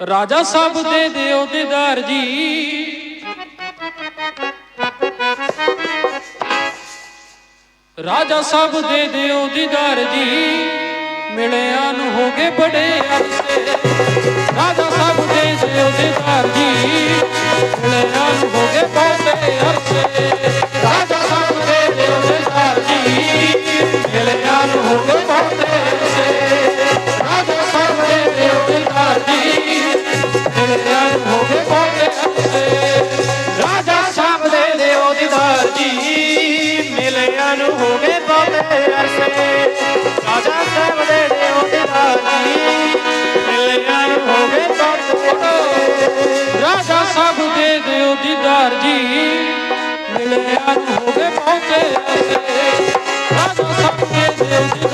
ਰਾਜਾ ਸਾਹਿਬ ਦੇ ਦਿਓ ਦਿਦਾਰ ਜੀ। ਰਾਜਾ ਸਾਹਿਬ ਦੇ ਦਿਓ ਦੀਦਾਰ ਜੀ। ਮਿਲਿਆ ਨੂੰ ਹੋ ਕੇ ਬੜੇ ਅਰਸ। ਨੂੰ ਹੋ ਗਏ ਬਾਬੇ ਅਰਸੇ ਰਾਜਾ ਸਾਹਿਬ ਦੇ ਦੇਵ ਦਿਵਾਨੀ ਮਿਲਿਆ ਨੂੰ ਹੋ ਗਏ ਬਾਬੇ ਰਾਜਾ ਸਾਹਿਬ ਦੇ ਦੇਵ ਦੀਦਾਰ ਜੀ। ਮਿਲਿਆ ਨੂੰ ਹੋ ਗਏ ਬਾਬੇ ਅਰਸੇ ਰਾਜਾ ਸਾਹਿਬ ਦੇ ਦੇਵ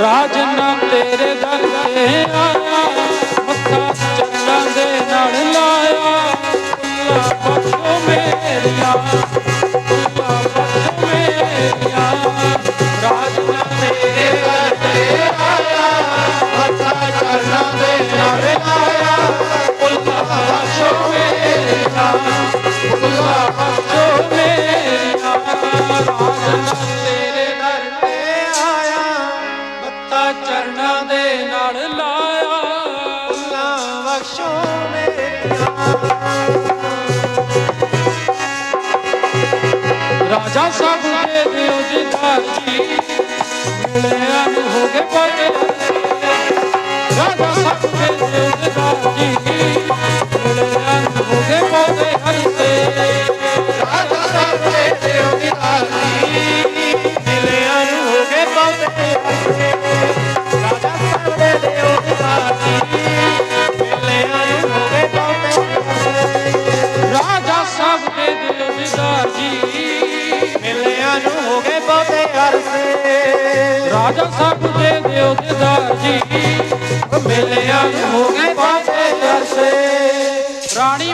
ਰਾਜਨ ਤੇਰੇ ਦਰ ਤੇ ਆਇਆ। ਮੱਥਾ ਚੱਲਾਂ ਦੇ ਰਾਜਾ ਸਭ ਦੇ ਦਿਓ ਜੀ ਧਾਰੀ ਮਿਲਿਆ ਨੂੰ ਹੋ ਗਏ ਪਾਏ। ਰਾਜਾ ਸਭ ਦੇ ਦਿਓ ਸਭ ਦੇ ਦਿਓ ਦਿਦਾਰ ਜੀ। ਮਿਲਿਆ ਹੋ ਗਿਆ